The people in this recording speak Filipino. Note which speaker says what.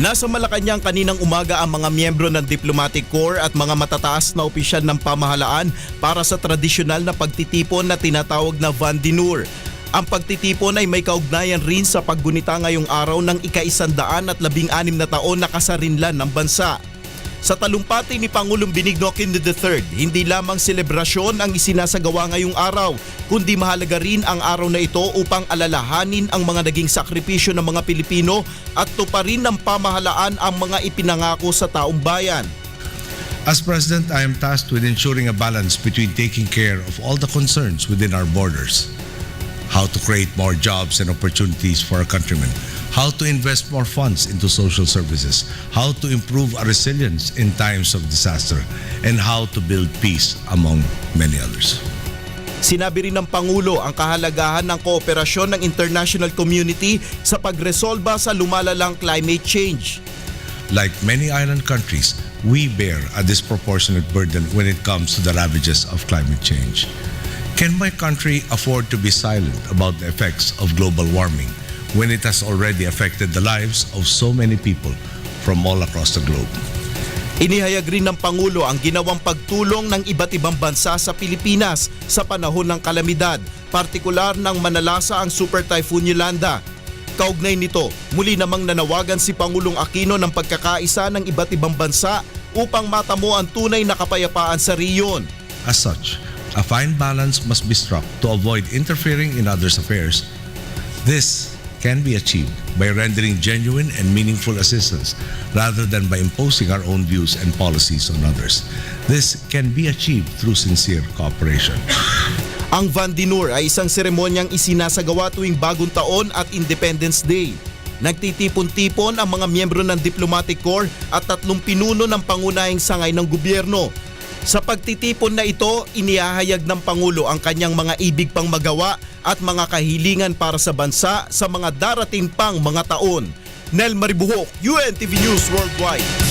Speaker 1: Nasa Malacanang kaninang umaga ang mga miyembro ng Diplomatic Corps at mga matataas na opisyal ng pamahalaan para sa tradisyonal na pagtitipon na tinatawag na Vandinur. Ang pagtitipon ay may kaugnayan rin sa paggunita ngayong araw ng ika-isandaan at labing anim na taon na kasarinlan ng bansa. Sa talumpati ni Pangulong Benigno Aquino III, hindi lamang selebrasyon ang isinasagawa ngayong araw, kundi mahalaga rin ang araw na ito upang alalahanin ang mga naging sakripisyo ng mga Pilipino at tuparin ng pamahalaan ang mga ipinangako sa taong bayan.
Speaker 2: As President, I am tasked with ensuring a balance between taking care of all the concerns within our borders, how to create more jobs and opportunities for our countrymen, how to invest more funds into social services, how to improve our resilience in times of disaster, and how to build peace among many others.
Speaker 1: Sinabi rin ng Pangulo ang kahalagahan ng kooperasyon ng international community sa pagresolba sa lumalalang climate change.
Speaker 2: Like many island countries, we bear a disproportionate burden when it comes to the ravages of climate change. Can my country afford to be silent about the effects of global warming when it has already affected the lives of so many people from all across the globe?
Speaker 1: Inihayag rin ng Pangulo ang ginawang pagtulong ng iba't ibang bansa sa Pilipinas sa panahon ng kalamidad, partikular ng manalasa ang Super Typhoon Yolanda. Kaugnay nito, muli namang nanawagan si Pangulong Aquino ng pagkakaisa ng iba't ibang bansa upang matamo ang tunay na kapayapaan sa riyon.
Speaker 2: As such, a fine balance must be struck to avoid interfering in others' affairs. This can be achieved by rendering genuine and meaningful assistance rather than by imposing our own views and policies on others. This can be achieved through sincere cooperation.
Speaker 1: Ang Vandinur ay isang seremonyang isinasagawa tuwing bagong taon at Independence Day. Nagtitipon-tipon ang mga miyembro ng Diplomatic Corps at tatlong pinuno ng pangunahing sangay ng gobyerno. Sa pagtitipon na ito, inihahayag ng Pangulo ang kanyang mga ibig pang magawa at mga kahilingan para sa bansa sa mga darating pang mga taon. Nel Maribuhok, UNTV News Worldwide.